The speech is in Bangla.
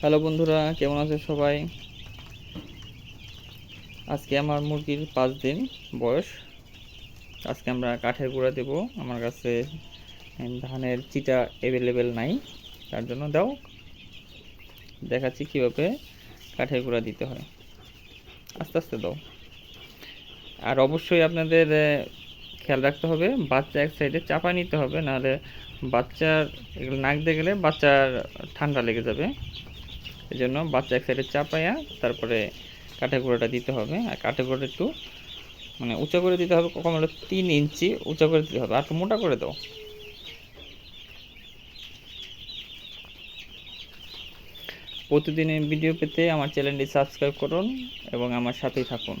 হ্যালো বন্ধুরা, কেমন আছে সবাই? আজকে আমার মুরগির পাঁচ দিন বয়স। আজকে আমরা কাঠের গুঁড়া দেব। আমার কাছে ধানের চিটা অ্যাভেলেবেল নাই। তার জন্য দাও। দেখাচ্ছি কীভাবে কাঠের গুঁড়া দিতে হয়। আস্তে আস্তে দাও। আর অবশ্যই আপনাদের খেয়াল রাখতে হবে, বাচ্চা এক সাইডে চাপা নিতে হবে, নাহলে বাচ্চার নাক দিয়ে গেলে বাচ্চার ঠান্ডা লেগে যাবে। এই জন্য বাচ্চা এক সাইডে চাপাইয়া তারপরে কাঠের গুঁড়োটা দিতে হবে। আর কাঠের গুঁড়োটা একটু মানে উঁচা করে দিতে হবে কখন হলো তিন ইঞ্চি উঁচা করে দিতে হবে। আর মোটা করে দাও। প্রতিদিনের ভিডিও পেতে আমার চ্যানেলটি সাবস্ক্রাইব করুন এবং আমার সাথেই থাকুন।